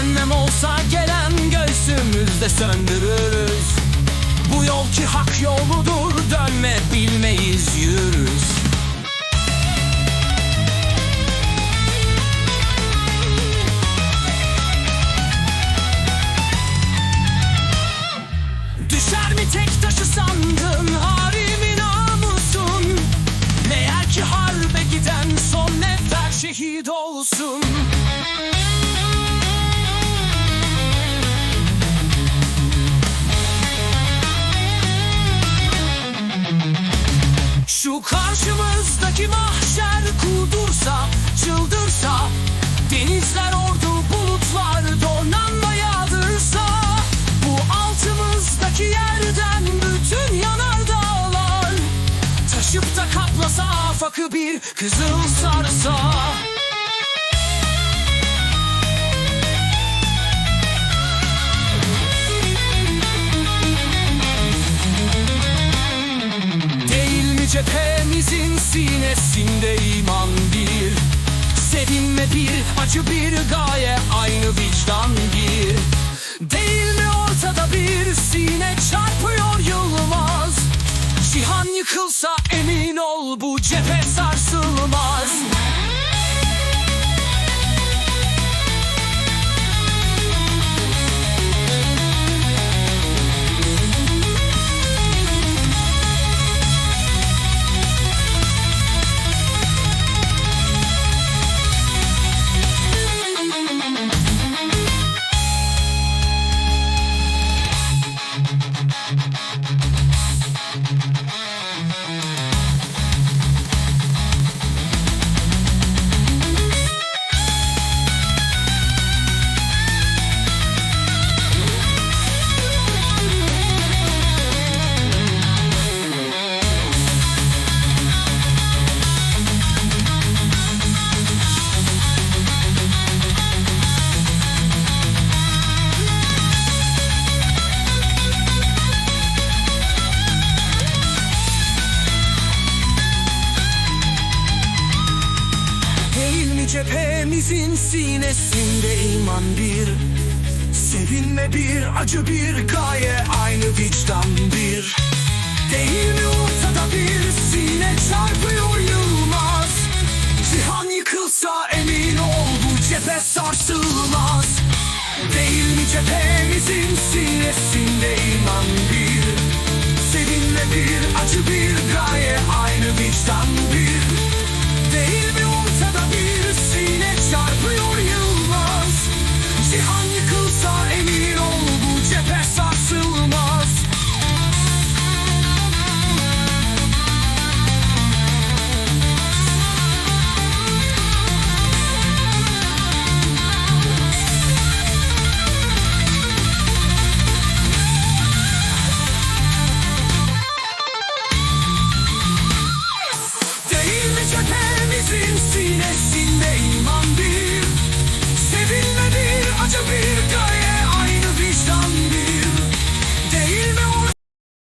Cehennem olsa gelen göğsümüzde söndürürüz. Bu yol ki hak yoludur dönme bilmeyiz yüz. Şu karşımızdaki mahşer kudursa, çıldırsa Denizler ordu bulutlar donanma yağdırsa Bu altımızdaki yerden bütün yanardağlar Taşıp da kaplasa afakı bir kızıl sarsa cephemizin sinesinde iman bir Sevinme bir, acı bir gaye aynı vicdan bir. Değil mi ortada bir sine çarpıyor yılmaz cephemizin sinesinde iman bir Sevinme bir, acı bir, gaye aynı vicdan bir. Değil mi ortada bir sine çarpıyor yılmaz? Cihan yıkılsa emin ol bu cephe sarsılmaz. Değil mi cephemizin sinesinde iman